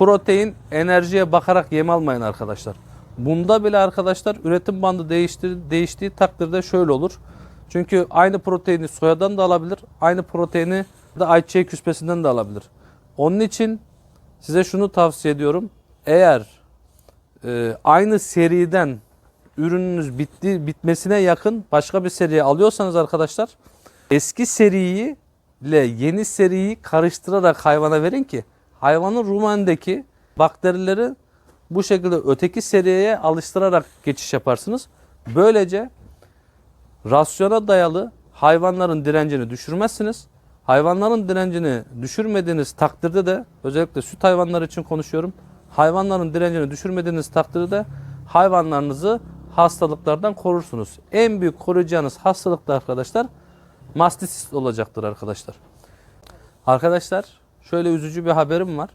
protein, enerjiye bakarak yem almayın arkadaşlar. Bunda bile arkadaşlar üretim bandı değiştir, değiştiği takdirde şöyle olur. Çünkü aynı proteini soyadan da alabilir, aynı proteini de ayçiçeği küspesinden de alabilir. Onun için size şunu tavsiye ediyorum. Eğer e, aynı seriden ürününüz bitti bitmesine yakın başka bir seriye alıyorsanız arkadaşlar eski seriyi ile yeni seriyi karıştırarak hayvana verin ki hayvanın rumendeki bakterileri bu şekilde öteki seriye alıştırarak geçiş yaparsınız. Böylece rasyona dayalı hayvanların direncini düşürmezsiniz. Hayvanların direncini düşürmediğiniz takdirde de özellikle süt hayvanları için konuşuyorum. Hayvanların direncini düşürmediğiniz takdirde de hayvanlarınızı hastalıklardan korursunuz. En büyük koruyacağınız hastalık da arkadaşlar mastisist olacaktır arkadaşlar. Arkadaşlar şöyle üzücü bir haberim var.